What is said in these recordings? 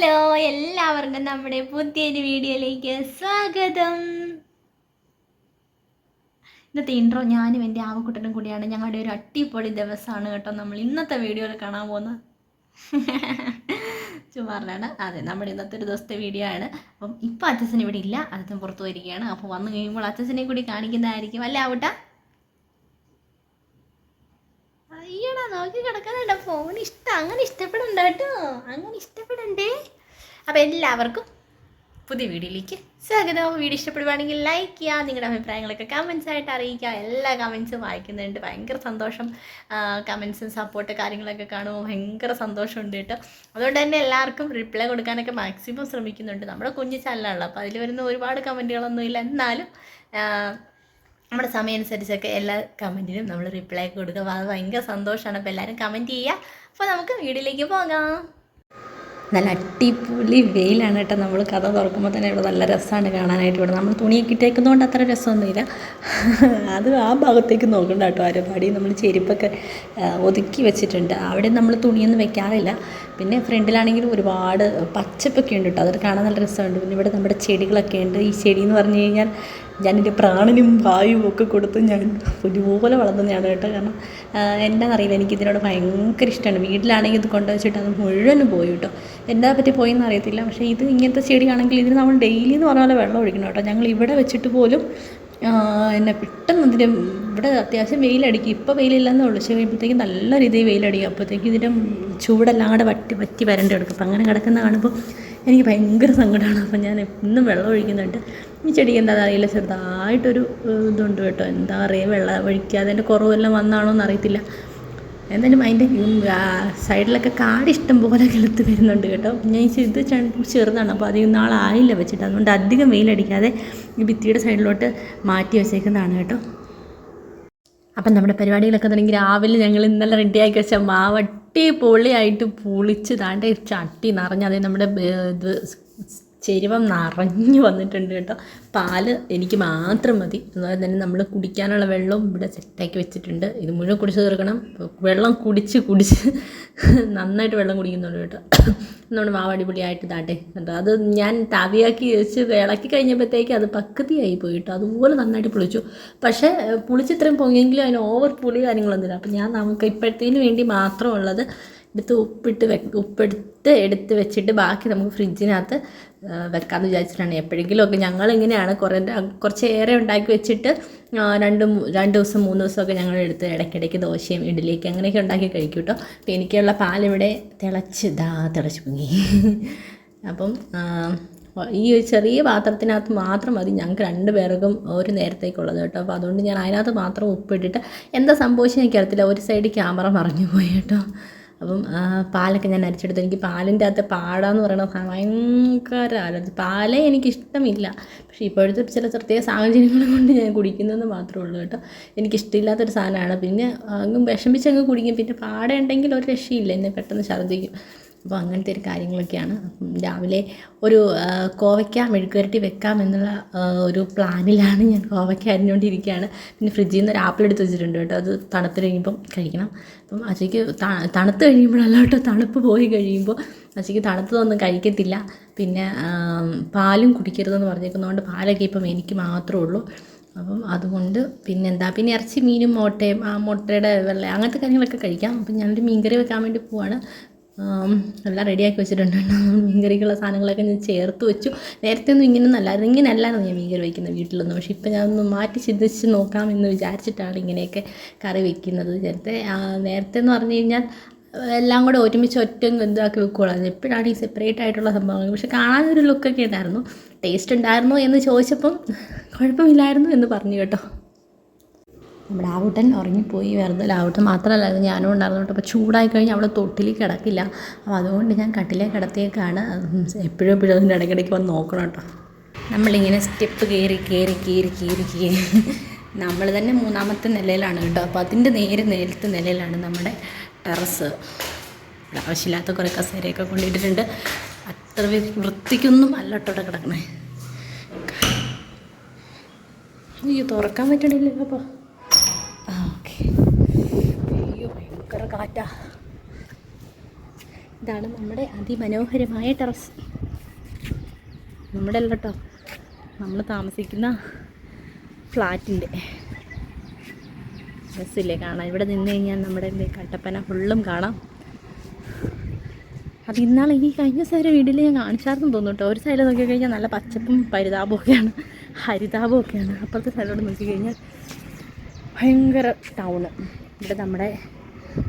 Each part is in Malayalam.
ഹലോ എല്ലാവർക്കും നമ്മുടെ പുതിയൊരു വീഡിയോയിലേക്ക് സ്വാഗതം. ഇന്നത്തെ ഇൻട്രോ ഞാനും എന്റെ ആവക്കുട്ടനും കൂടിയാണ്. ഞങ്ങളുടെ ഒരു അടിപൊളി ദിവസമാണ് കേട്ടോ നമ്മൾ ഇന്നത്തെ വീഡിയോയിൽ കാണാൻ പോകുന്നത്. ചുമാറിലാണ് അതെ നമ്മുടെ ഇന്നത്തെ ഒരു ദിവസത്തെ വീഡിയോ ആണ്. അപ്പം ഇപ്പം അച്ഛൻ ഇവിടെ ഇല്ല. അച്ഛൻ പുറത്തു വരികയാണ് അപ്പോൾ വന്നു കഴിയുമ്പോൾ അച്ഛനെ കൂടി കാണിക്കുന്നതായിരിക്കും. അല്ലേ ആവട്ട? നോക്കി കിടക്കുന്നുണ്ട് ഫോൺ ഇഷ്ടം അങ്ങനെ ഇഷ്ടപ്പെടണ്ട കേട്ടോ. അങ്ങനെ ഇഷ്ടപ്പെടണ്ടേ. അപ്പോൾ എല്ലാവർക്കും പുതിയ വീഡിയോയിലേക്ക് സ്വാഗതം. വീഡിയോ ഇഷ്ടപ്പെടുവാണെങ്കിൽ ലൈക്ക് ചെയ്യുക നിങ്ങളുടെ അഭിപ്രായങ്ങളൊക്കെ കമൻസ് ആയിട്ട് അറിയിക്കുക. എല്ലാ കമൻസും വായിക്കുന്നുണ്ട്. ഭയങ്കര സന്തോഷം. കമൻസും സപ്പോർട്ട് കാര്യങ്ങളൊക്കെ കാണുമ്പോൾ ഭയങ്കര സന്തോഷമുണ്ട് കേട്ടോ. അതുകൊണ്ട് തന്നെ എല്ലാവർക്കും റിപ്ലൈ കൊടുക്കാനൊക്കെ മാക്സിമം ശ്രമിക്കുന്നുണ്ട്. നമ്മുടെ കുഞ്ഞു ചാനലാണല്ലോ അപ്പോൾ അതിൽ വരുന്ന ഒരുപാട് കമന്റുകളൊന്നുമില്ല എന്നാലും നമ്മുടെ സമയം അനുസരിച്ചൊക്കെ എല്ലാ കമന്റിനും നമ്മൾ റിപ്ലൈ ഒക്കെ കൊടുക്കുക അത് ഭയങ്കര സന്തോഷമാണ് അപ്പോൾ എല്ലാവരും കമന്റ് ചെയ്യുക. അപ്പോൾ നമുക്ക് വീഡിയോയിലേക്ക് പോകാം. നല്ല അടിപൊളി വെയിലാണ് കേട്ടോ. നമ്മൾ കഥ തുറക്കുമ്പോൾ തന്നെ ഇവിടെ നല്ല രസമാണ് കാണാനായിട്ട് ഇവിടെ. നമ്മൾ തുണിയൊക്കെ ഇട്ടേക്കുന്നതുകൊണ്ട് അത്ര രസമൊന്നുമില്ല. അത് ആ ഭാഗത്തേക്ക് നോക്കണ്ട കേട്ടോ. പാടി നമ്മൾ ചെരുപ്പൊക്കെ ഒതുക്കി വെച്ചിട്ടുണ്ട്. അവിടെ നമ്മൾ തുണിയൊന്നും വെക്കാറില്ല. പിന്നെ ഫ്രണ്ടിലാണെങ്കിൽ ഒരുപാട് പച്ചപ്പൊക്കെ ഉണ്ട് കേട്ടോ. അതൊക്കെ കാണാൻ നല്ല രസമുണ്ട്. പിന്നെ ഇവിടെ നമ്മുടെ ചെടികളൊക്കെ ഉണ്ട്. ഈ ചെടി എന്ന് പറഞ്ഞു കഴിഞ്ഞാൽ ഞാൻ എന്റെ പ്രാണനും വായുവും ഒക്കെ കൊടുത്ത് ഞാൻ ഒരുപോലെ വളർന്നതാണ് കേട്ടോ. കാരണം എന്താണെന്നറിയില്ല. എനിക്ക് ഇതിനോട് ഭയങ്കര ഇഷ്ടമാണ്. വീട്ടിലാണെങ്കിൽ ഇത് കൊണ്ടുവച്ചിട്ട് അത് മുഴുവനും പോയി കേട്ടോ. എന്താ പറ്റി പോയെന്ന് അറിയത്തില്ല. പക്ഷേ ഇത് ഇങ്ങനത്തെ ചെടിയാണെങ്കിൽ ഇതിന് നമ്മൾ ഡെയിലി എന്ന് പറഞ്ഞ പോലെ വെള്ളം ഒഴിക്കണം കേട്ടോ. ഞങ്ങൾ ഇവിടെ വെച്ചിട്ട് പോലും എന്നെ പെട്ടെന്ന് ഇതിന്റെ ഇവിടെ അത്യാവശ്യം വെയിലടിക്കും. ഇപ്പോൾ വെയിലില്ലെന്നേ ഉള്ളൂ. പക്ഷേ കഴിയുമ്പോഴത്തേക്കും നല്ല രീതിയിൽ വെയിലടിക്കും. അപ്പോഴത്തേക്കും ഇതിന്റെ ചൂടെല്ലാം കൂടെ വറ്റി വറ്റി വരണ്ട് കിടക്കും അപ്പം അങ്ങനെ കിടക്കുന്ന കാണുമ്പോൾ എനിക്ക് ഭയങ്കര സങ്കടമാണ് അപ്പം ഞാൻ എന്നും വെള്ളം ഒഴിക്കുന്നുണ്ട്. ഈ ചെടിക്ക് എന്താ അറിയില്ല. ചെറുതായിട്ടൊരു ഇതുണ്ട് കേട്ടോ. എന്താ പറയുക വെള്ളം ഒഴിക്കാതെ അതിന്റെ കുറവെല്ലാം വന്നാണോ എന്ന് അറിയത്തില്ല എന്തായാലും അതിന്റെ സൈഡിലൊക്കെ കാട് ഇഷ്ടം പോലെ കിളുത്ത് വരുന്നുണ്ട് കേട്ടോ. ഞാൻ ഇത് ചെറുതാണ്. അപ്പോൾ അധികം നാളായില്ല വെച്ചിട്ട്. അതുകൊണ്ട് അധികം വെയിലടിക്കാതെ ഈ ഭിത്തിയുടെ സൈഡിലോട്ട് മാറ്റി വെച്ചേക്കുന്നതാണ് കേട്ടോ. അപ്പം നമ്മുടെ പരിപാടികളൊക്കെ തുടങ്ങി രാവിലെ ഞങ്ങൾ ഇന്നലെ റെഡിയാക്കി വെച്ച മാവട്ടി പൊളിയായിട്ട് പുളിച്ച് താണ്ട ചട്ടി നിറഞ്ഞ് അതേ നമ്മുടെ ഇത് ചെരുവം നിറഞ്ഞു വന്നിട്ടുണ്ട് കേട്ടോ. പാൽ എനിക്ക് മാത്രം മതി. അതുപോലെ തന്നെ നമ്മൾ കുടിക്കാനുള്ള വെള്ളവും ഇവിടെ സെറ്റാക്കി വെച്ചിട്ടുണ്ട്. ഇത് മുഴുവൻ കുടിച്ച് തീർക്കണം. വെള്ളം കുടിച്ച് കുടിച്ച് നന്നായിട്ട് വെള്ളം കുടിക്കുന്നുണ്ട് കേട്ടോ. നമ്മുടെ മാവ് അടിപൊളിയായിട്ട് താട്ടെ കേട്ടോ അത് ഞാൻ തവിയാക്കി വെച്ച് ഇളക്കി കഴിഞ്ഞപ്പോഴത്തേക്ക് അത് പക്കുതിയായി പോയി കേട്ടോ. അതുപോലെ നന്നായിട്ട് പുളിച്ചു. പക്ഷേ ഏഹ്, പുളിച്ച് ഇത്രയും പൊങ്ങിയെങ്കിലും അതിന് ഓവർ പുളി കാര്യങ്ങളൊന്നുമില്ല അപ്പം ഞാൻ നമുക്ക് ഇപ്പോഴത്തേന് വേണ്ടി മാത്രമുള്ളത് എടുത്ത് ഉപ്പിട്ട് വെ ഉപ്പെടുത്ത് എടുത്ത് വെച്ചിട്ട് ബാക്കി നമുക്ക് ഫ്രിഡ്ജിനകത്ത് വെക്കാമെന്ന് വിചാരിച്ചിട്ടാണ്. എപ്പോഴെങ്കിലും ഒക്കെ ഞങ്ങൾ ഇങ്ങനെയാണ് കുറേ കുറച്ച് ഏറെ ഉണ്ടാക്കി വെച്ചിട്ട് രണ്ട് രണ്ട് ദിവസം മൂന്ന് ദിവസമൊക്കെ ഞങ്ങൾ എടുത്ത് ഇടയ്ക്കിടയ്ക്ക് ദോശയും ഇഡ്ഡലിയൊക്കെ അങ്ങനെയൊക്കെ ഉണ്ടാക്കി കഴിക്കും കേട്ടോ. അപ്പോൾ എനിക്കുള്ള പാലിവിടെ തിളച്ച് ഇതാ തിളച്ച് പൊങ്ങി. അപ്പം ഈ ഒരു ചെറിയ പാത്രത്തിനകത്ത് മാത്രം മതി. ഞങ്ങൾക്ക് രണ്ട് പേർക്കും ഒരു നേരത്തേക്കുള്ളത് കേട്ടോ. അപ്പോൾ അതുകൊണ്ട് ഞാൻ അതിനകത്ത് മാത്രം ഉപ്പിട്ടിട്ട് എന്താ സംഭവിച്ചത് എനിക്കറിയത്തില്ല. ഒരു സൈഡ് ക്യാമറ മറിഞ്ഞു പോയി കേട്ടോ. അപ്പം പാലൊക്കെ ഞാൻ അരിച്ചെടുത്തു. എനിക്ക് പാലിന്റെ അകത്ത് പാടാന്ന് സാധനം ഭയങ്കര അലർജി പാലേ എനിക്കിഷ്ടമില്ല. പക്ഷേ ഇപ്പോഴത്തെ ചില പ്രത്യേക സാഹചര്യങ്ങൾ കൊണ്ട് ഞാൻ കുടിക്കുന്നതെന്ന് മാത്രമേ ഉള്ളൂ കേട്ടോ. എനിക്കിഷ്ടമില്ലാത്തൊരു സാധനമാണ്. പിന്നെ അങ്ങ് വിഷമിച്ചങ്ങ് കുടിക്കും. പിന്നെ പാടയുണ്ടെങ്കിൽ ഒരു രക്ഷയില്ല. എന്നെ പെട്ടെന്ന് ഛർദ്ദിക്കും. അപ്പോൾ അങ്ങനത്തെ ഒരു കാര്യങ്ങളൊക്കെയാണ്. രാവിലെ ഒരു കോവയ്ക്ക മെഴുക്കുരട്ടി വെക്കാം എന്നുള്ള ഒരു പ്ലാനിലാണ് ഞാൻ കോവയ്ക്ക അരിഞ്ഞുകൊണ്ടിരിക്കുകയാണ് പിന്നെ ഫ്രിഡ്ജിൽ നിന്ന് ഒരു ആപ്പിൾ എടുത്ത് വെച്ചിട്ടുണ്ട് കേട്ടോ. അത് തണുത്ത് കഴിയുമ്പം കഴിക്കണം. അപ്പം അച്ഛയ്ക്ക് തണുത്ത് കഴിയുമ്പോഴല്ല കേട്ടോ തണുപ്പ് പോയി കഴിയുമ്പോൾ അച്ഛയ്ക്ക് തണുത്തതൊന്നും കഴിക്കത്തില്ല. പിന്നെ പാലും കുടിക്കരുതെന്ന് പറഞ്ഞേക്കുന്നതുകൊണ്ട് പാലൊക്കെ ഇപ്പം എനിക്ക് മാത്രമേ ഉള്ളൂ. അപ്പം അതുകൊണ്ട് പിന്നെന്താ പിന്നെ ഇറച്ചി മീനും മുട്ടയും ആ മുട്ടയുടെ വെള്ള അങ്ങനത്തെ കാര്യങ്ങളൊക്കെ കഴിക്കാം. അപ്പം ഞാനൊരു മീൻകറി വെക്കാൻ വേണ്ടി പോവാണ്. എല്ലാം റെഡിയാക്കി വെച്ചിട്ടുണ്ട് മീൻകറിക്കുള്ള സാധനങ്ങളൊക്കെ ഞാൻ ചേർത്ത് വെച്ചു. നേരത്തെ ഒന്നും ഇങ്ങനെ അല്ലായിരുന്നു ഞാൻ മീൻകറി വയ്ക്കുന്നത് വീട്ടിലൊന്നും. പക്ഷേ ഇപ്പം ഒന്ന് മാറ്റി ചിന്തിച്ച് നോക്കാമെന്ന് വിചാരിച്ചിട്ടാണ് ഇങ്ങനെയൊക്കെ കറി വെക്കുന്നത്. നേരത്തെ നേരത്തെ എന്ന് പറഞ്ഞു കഴിഞ്ഞാൽ എല്ലാം കൂടെ ഒരുമിച്ച് ഒറ്റ ഇതാക്കി വെക്കുകയാണ് എപ്പോഴാണ് ഈ സെപ്പറേറ്റ് ആയിട്ടുള്ള സംഭവങ്ങൾ? പക്ഷെ കാണാനൊരു ലുക്കൊക്കെ ഉണ്ടായിരുന്നു. ടേസ്റ്റ് ഉണ്ടായിരുന്നു എന്ന് ചോദിച്ചപ്പം കുഴപ്പമില്ലായിരുന്നു എന്ന് പറഞ്ഞു കേട്ടോ. നമ്മുടെ ആവുട്ടൻ ഉറങ്ങിപ്പോയി വെറുതെ ആവുട്ടൻ മാത്രമല്ല ഞാനും ഉണ്ടായിരുന്നു കേട്ടോ. അപ്പോൾ ചൂടായി കഴിഞ്ഞാൽ അവിടെ തൊട്ടിൽ കിടക്കില്ല. അപ്പോൾ അതുകൊണ്ട് ഞാൻ കട്ടിലേ കിടത്തിയേക്കാണ്. എപ്പോഴും എപ്പോഴും അതിന്റെ ഇടയ്ക്കിടയ്ക്ക് വന്ന് നോക്കണം കേട്ടോ. നമ്മളിങ്ങനെ സ്റ്റെപ്പ് കയറി കയറി കയറി കയറി കയറി. നമ്മൾ തന്നെ മൂന്നാമത്തെ നിലയിലാണ് കേട്ടോ. അപ്പോൾ അതിന്റെ നേരെ നേരത്തെ നിലയിലാണ് നമ്മുടെ ടെറസ്. ആവശ്യമില്ലാത്ത കുറേ കസേരയൊക്കെ കൊണ്ടിട്ടിട്ടുണ്ട്. അത്ര വൃത്തിക്കൊന്നും അല്ല കേട്ടോ കിടക്കണേ. അയ്യോ തുറക്കാൻ പറ്റണില്ലല്ലോ അപ്പോൾ അയ്യോ ഭയങ്കര കാറ്റാ. ഇതാണ് നമ്മുടെ അതിമനോഹരമായ ടെറസ്. നമ്മുടെ അല്ല കേട്ടോ നമ്മൾ താമസിക്കുന്ന ഫ്ലാറ്റിന്റെ ബസ്സില്ലേ കാണാം ഇവിടെ നിന്ന് കഴിഞ്ഞാൽ നമ്മുടെ കട്ടപ്പന ഫുള്ളും കാണാം. അത് ഇന്നാൾ ഈ കഴിഞ്ഞ സൈഡ് വീട്ടിൽ ഞാൻ കാണിച്ചാർന്നു തോന്നും കേട്ടോ. ഒരു സൈഡിൽ നോക്കി കഴിഞ്ഞാൽ നല്ല പച്ചപ്പും പരിതാപമൊക്കെയാണ് ഹരിതാപമൊക്കെയാണ് അപ്പുറത്തെ സൈഡിലോട്ട് നോക്കി കഴിഞ്ഞാൽ ഭയങ്കര ടൗണ്. ഇവിടെ നമ്മുടെ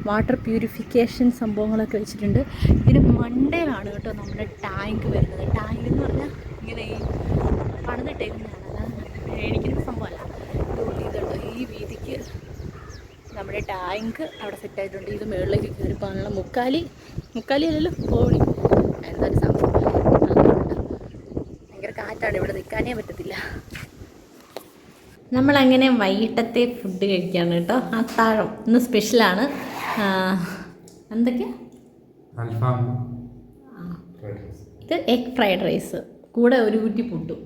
വാട്ടർ പ്യൂരിഫിക്കേഷൻ സംഭവങ്ങളൊക്കെ വെച്ചിട്ടുണ്ട്. ഇതിന് മണ്ടയിലാണ് കേട്ടോ നമ്മുടെ ടാങ്ക് വരുന്നത്. ടാങ്ക് എന്ന് പറഞ്ഞാൽ ഇങ്ങനെ ഈ പണിതിട്ടേക്കുന്നതാണ് അല്ലാതെ മേടിക്കുന്ന സംഭവമല്ല. ഇതുണ്ട്? ഈ വീതിക്ക് നമ്മുടെ ടാങ്ക് അവിടെ സെറ്റ് ആയിട്ടുണ്ട്. ഇത് മുകളിലേക്ക് കയറി പോകാനുള്ള മുക്കാലി മുക്കാലി അല്ലല്ലോ പോളി എന്തായാലും സംഭവം. ഭയങ്കര കാറ്റാണ് ഇവിടെ. നിൽക്കാനേ പറ്റത്തില്ല. നമ്മളങ്ങനെ വൈകിട്ടത്തെ ഫുഡ് കഴിക്കുകയാണ് കേട്ടോ. അത്താഴം ഇന്ന് സ്പെഷ്യലാണ് എന്തൊക്കെയാ? ഇത് എഗ് ഫ്രൈഡ് റൈസ് കൂടെ ഒരു കുറ്റി പുട്ടും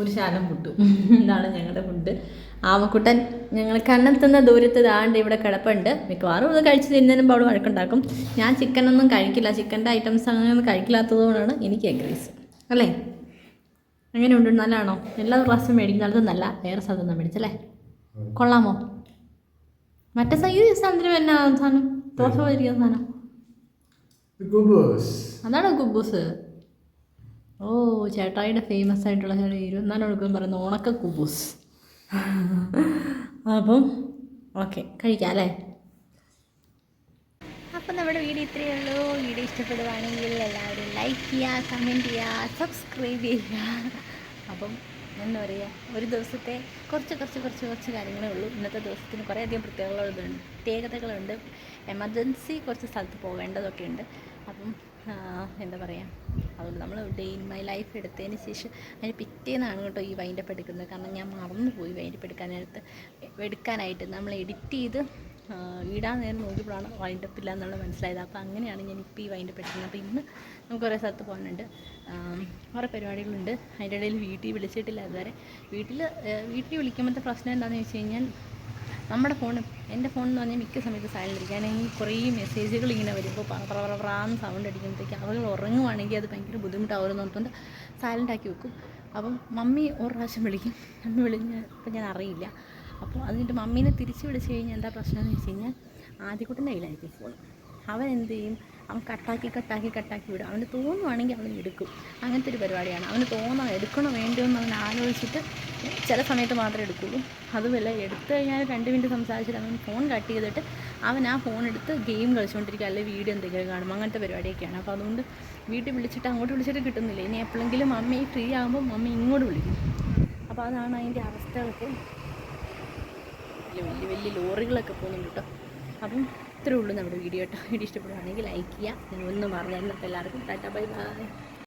ഒരു ശാലം പുട്ടും. ഇതാണ് ഞങ്ങളുടെ ഫുഡ് ആമക്കുട്ടൻ ഞങ്ങൾ കണ്ണെത്തുന്ന ദൂരത്ത് ദാണ്ട് ഇവിടെ കിടപ്പുണ്ട്. മിക്കവാറും ഇത് കഴിച്ച് തിന്നാനും അവിടെ വഴക്കുണ്ടാക്കും. ഞാൻ ചിക്കനൊന്നും കഴിക്കില്ല. ചിക്കന്റെ ഐറ്റംസ് അങ്ങനെ കഴിക്കില്ലാത്തതുകൊണ്ടാണ് എനിക്ക് എഗ് റൈസ് അല്ലേ? എങ്ങനെയുണ്ട് നല്ലതാണോ? എല്ലാ പ്രാവശ്യം മേടിക്കുന്നത് നല്ല വേറെ സാധനം മേടിച്ചല്ലേ? കൊള്ളാമോ? മറ്റേ ഈ സാധനത്തിന് എന്നാ സാധനം? ദോശ പോയിരിക്കുന്ന സാധനം. അതാണ് കുബൂസ് ഓ ചേട്ടായിയുടെ ഫേമസ് ആയിട്ടുള്ള ചേട്ടൻ ഇരുപത്തിനാല് മണിക്കൂർ പറയുന്ന ഉണക്ക കുബൂസ് അപ്പം ഓക്കെ കഴിക്കാം അല്ലേ? അപ്പം നമ്മുടെ വീഡിയോ ഇത്രയേ ഉള്ളൂ. വീഡിയോ ഇഷ്ടപ്പെടുവാണെങ്കിൽ എല്ലാവരും ലൈക്ക് ചെയ്യുക കമന്റ് ചെയ്യുക സബ്സ്ക്രൈബ് ചെയ്യുക. അപ്പം എന്താ പറയുക ഒരു ദിവസത്തെ കുറച്ച് കുറച്ച് കുറച്ച് കുറച്ച് കാര്യങ്ങളേ ഉള്ളൂ. ഇന്നത്തെ ദിവസത്തിന് കുറേയധികം പ്രത്യേകതകളുണ്ട് പ്രത്യേകതകളുണ്ട്. എമർജൻസി കുറച്ച് സ്ഥലത്ത് പോകേണ്ടതൊക്കെ ഉണ്ട്. അപ്പം എന്താ പറയുക അതുകൊണ്ട് നമ്മൾ ഡേ ഇൻ മൈ ലൈഫ് എടുത്തതിന് ശേഷം അതിന് പിറ്റേന്നാണ് കേട്ടോ ഈ വൈൻഡപ്പ് എടുക്കുന്നത്. കാരണം ഞാൻ മറന്നുപോയി വൈൻഡപ്പ് എടുക്കാനായിട്ട് എടുക്കാനായിട്ട് നമ്മൾ എഡിറ്റ് ചെയ്ത് ഇടാൻ നേരം നോക്കിയപ്പോഴാണ് വൈൻഡപ്പ് ഇല്ല എന്നുള്ളത് മനസ്സിലായത്. അപ്പോൾ അങ്ങനെയാണ് ഞാൻ ഇപ്പോൾ ഈ വൈൻഡപ്പ് എടുക്കുന്നത്. അപ്പോൾ ഇന്ന് നമുക്ക് കുറേ സ്ഥലത്ത് പോകാനുണ്ട്. കുറേ പരിപാടികളുണ്ട്. അതിന്റെ ഇടയിൽ വീട്ടിൽ വിളിച്ചിട്ടില്ല അതുവരെ വീട്ടിൽ വീട്ടിൽ വിളിക്കുമ്പോഴത്തെ പ്രശ്നം എന്താണെന്ന് വെച്ച് കഴിഞ്ഞാൽ നമ്മുടെ ഫോൺ എന്റെ ഫോൺ എന്ന് പറഞ്ഞാൽ മിക്ക സമയത്ത് സൈലന്റ് ഇരിക്കും കാരണം ഈ കുറേ മെസ്സേജുകൾ ഇങ്ങനെ വരുമ്പോൾ പ്രാന്ന് സൗണ്ട് അടിക്കുമ്പോഴത്തേക്ക് അവൾ ഉറങ്ങുവാണെങ്കിൽ അത് ഭയങ്കര ബുദ്ധിമുട്ടാവുമെന്ന് ഓർത്തുകൊണ്ട് സൈലന്റ് ആക്കി വെക്കും. അപ്പം മമ്മി ഒരു പ്രാവശ്യം വിളിക്കും. മമ്മി വിളിഞ്ഞ് ഞാൻ അറിയില്ല. അപ്പോൾ അതിന്റെ മമ്മീനെ തിരിച്ച് വിളിച്ച് കഴിഞ്ഞാൽ എന്താ പ്രശ്നം എന്ന് വെച്ച് കഴിഞ്ഞാൽ ആദ്യക്കുട്ടന്റെ കയ്യിലായിരിക്കും ഫോൺ അവൻ എന്ത് ചെയ്യും? അവൻ കട്ടാക്കി കട്ടാക്കി കട്ടാക്കി വിടും. അവന് തോന്നുവാണെങ്കിൽ അവൻ എടുക്കും. അങ്ങനത്തെ ഒരു പരിപാടിയാണ്. അവന് തോന്നണം എടുക്കണോ വേണ്ടോ എന്ന് അവൻ ആലോചിച്ചിട്ട് ചില സമയത്ത് മാത്രമേ എടുക്കുള്ളൂ. അതുമല്ല എടുത്തു കഴിഞ്ഞാൽ രണ്ട് മിനിറ്റ് സംസാരിച്ചിട്ട് അവൻ ഫോൺ കട്ട് ചെയ്തിട്ട് അവൻ ആ ഫോൺ എടുത്ത് ഗെയിം കളിച്ചുകൊണ്ടിരിക്കുക അല്ലെങ്കിൽ വീഡിയോ എന്തെങ്കിലും കാണും. അങ്ങനത്തെ പരിപാടിയൊക്കെയാണ്. അപ്പോൾ അതുകൊണ്ട് വീട്ടിൽ വിളിച്ചിട്ട് അങ്ങോട്ട് വിളിച്ചിട്ട് കിട്ടുന്നില്ല. ഇനി എപ്പോഴെങ്കിലും മമ്മി ഫ്രീ ആകുമ്പോൾ മമ്മി ഇങ്ങോട്ട് വിളിക്കും. അപ്പോൾ അതാണ് അതിന്റെ അവസ്ഥകളൊക്കെ. വലിയ വലിയ വലിയ ലോറികളൊക്കെ പോകുന്നുണ്ട് കേട്ടോ. അപ്പം ഇത്രേ ഉള്ളൂ നമ്മുടെ വീഡിയോ കേട്ടോ. വീഡിയോ ഇഷ്ടപ്പെടുവാണെങ്കിൽ ലൈക്ക് ചെയ്യുക. ഒന്ന് തരുന്നപ്പോൾ എല്ലാവർക്കും ടാറ്റ ബൈ ബൈ.